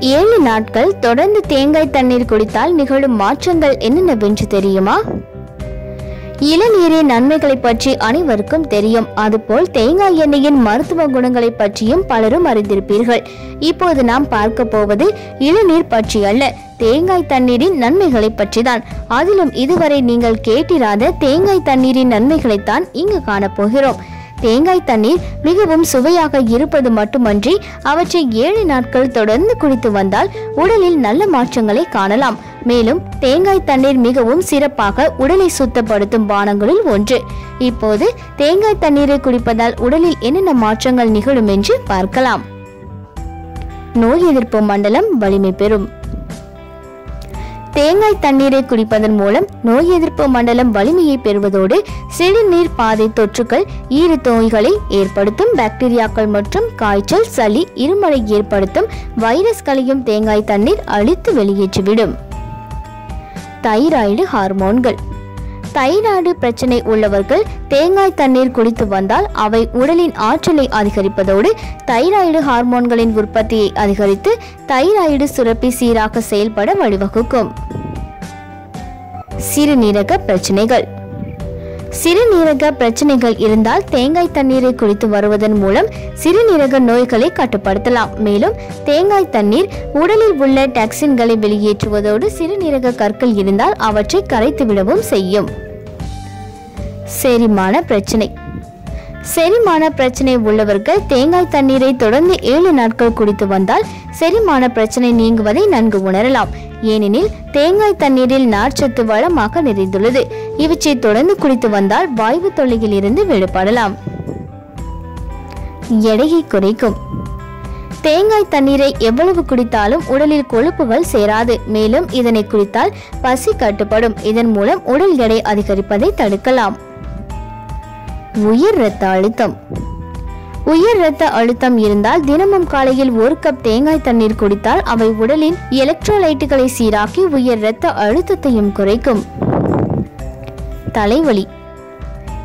ஏழு நாட்கள் தொடர்ந்து தேங்காய் தண்ணீர் குடித்தால் நிகழும் மாற்றங்கள் என்னென்னவென்று தெரியுமா? இளநீரின் நன்மைகளை பற்றி அனைவருக்கும் தெரியும். அதுபோல் தேங்காய் எண்ணெயின் மருத்துவ குணங்களை பற்றியும் பலரும் அறிந்திருப்பீர்கள். இப்போது நாம் பார்க்க போவது இளநீர் பற்றி அல்ல. தேங்காய் தண்ணீரின் நன்மைகளை பற்றிதான். அதிலும் இதுவரை நீங்கள் கேட்டிராத தேங்காய் தண்ணீரின் நன்மைகளைத்தான் இங்கு காணப்போகிறோம் தேங்காய் தண்ணீர் மிகவும் சுவையாக இருப்பது மட்டுமன்றி அவற்றை ஏழு நாட்கள் தொடர்ந்து குடித்து வந்தால் உடலில் நல்ல மாற்றங்களை காணலாம். மேலும் தேங்காய் தண்ணீர் மிகவும் சிறப்பாக உடலை சுத்தப்படுத்தும் பானங்களில் ஒன்று. இப்போது தேங்காய் தண்ணீரை குடிப்பதால் உடலில் என்னென்ன மாற்றங்கள் நிகழும் என்று பார்க்கலாம். நோய் எதிர்ப்பு மண்டலம் வலிமை பெறும். தேங்காய் தண்ணீரை குடிப்பதன் மூலம் நோய் எதிர்ப்பு மண்டலம் வலிமையை பெறுவதோடு சிறுநீர் பாதை தொற்றுகள் ஈறு நோய்களை ஏற்படுத்தும் பாக்டீரியாக்கள் மற்றும் காய்ச்சல் சளி இருமலை ஏற்படுத்தும் வைரஸ்களையும் தேங்காய் தண்ணீர் அழித்து வெளியேற்றிவிடும். தைராய்டு ஹார்மோன்கள். தைராய்டு பிரச்சனை உள்ளவர்கள் தேங்காய் தண்ணீர் குடித்து வந்தால் அவை உடலின் ஆற்றலை அதிகரிப்பதோடு தைராய்டு ஹார்மோன்களின் உற்பத்தியை அதிகரித்து தைராய்டு சுரப்பி சீராக செயல்பட வழிவகுக்கும். சிறுநீரக பிரச்சனைகள். சிறுநீரக பிரச்சனைகள் இருந்தால் தேங்காய் தண்ணீரை குடித்து வருவதன் மூலம் சிறுநீரக நோய்களை கட்டுப்படுத்தலாம். மேலும் தேங்காய் தண்ணீர் உடலில் உள்ள டாக்ஸின்களை வெளியேற்றுவதோடு சிறுநீரக கற்கள் இருந்தால் அவற்றை கரைத்து விடவும் செய்யும். செரிமான பிரச்சனை. செரிமான பிரச்சனை உள்ளவர்கள் தேங்காய் தண்ணீரை தொடர்ந்து ஏழு நாட்கள் குடித்து வந்தால் செரிமான பிரச்சனை நீங்குவதை நன்கு உணரலாம். ஏனெனில் தேங்காய் தண்ணீரில் நார்ச்சத்து வளமாக நிறைந்துள்ளது. இவற்றை தொடர்ந்து குடித்து வந்தால் வாய்வு தொல்லையில் இருந்து விடுபடலாம் எடையை குறைக்கும். தேங்காய் தண்ணீரை எவ்வளவு குடித்தாலும் உடலில் கொழுப்புகள் சேராது. மேலும் இதனை குடித்தால் பசி கட்டுப்படும். இதன் மூலம் உடல் எடை அதிகரிப்பதை தடுக்கலாம். உயர் இரத்த அழுத்தம். உயர் இரத்த அழுத்தம் இருந்தால் தினமும் காலையில் ஒரு கப் தேங்காய் தண்ணீர் குடித்தால் அவை உடலின் எலக்ட்ரோலைட்டுகளை சீராக்கி உயர் இரத்த அழுத்தத்தையும் குறைக்கும். தலைவலி.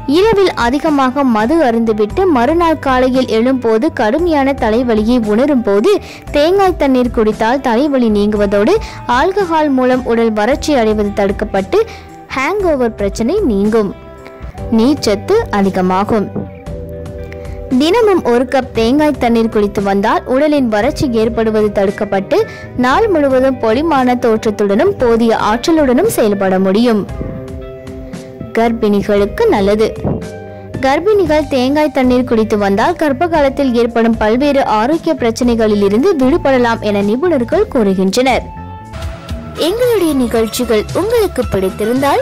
இரவில் அதிகமாக மது அருந்துவிட்டு மறுநாள் காலையில் எழும்போது கடுமையான தலைவலியை உணரும் போது தேங்காய் தண்ணீர் குடித்தால் தலைவலி நீங்குவதோடு ஆல்கஹால் மூலம் உடல் வறட்சி அடைவது தடுக்கப்பட்டு ஹேங் ஓவர் பிரச்சனை நீங்கும். நீர்ச்சத்து அதிகமாகும். தினமும் ஒரு கப் தேங்காய் தண்ணீர் குடித்து வந்தால் உடலின் வறட்சி ஏற்படுவது தடுக்கப்பட்டு நாள் முழுவதும் பொலிமான தோற்றத்துடனும் போதிய ஆற்றலுடனும் செயல்பட முடியும். கர்ப்பிணிகளுக்கு நல்லது. கர்ப்பிணிகள் தேங்காய் தண்ணீர் குடித்து வந்தால் கர்ப்ப காலத்தில் ஏற்படும் பல்வேறு ஆரோக்கிய பிரச்சனைகளில் இருந்து விடுபடலாம் என நிபுணர்கள் கூறுகின்றனர். எங்களுடைய நிகழ்ச்சிகள் உங்களுக்கு பிடித்திருந்தால்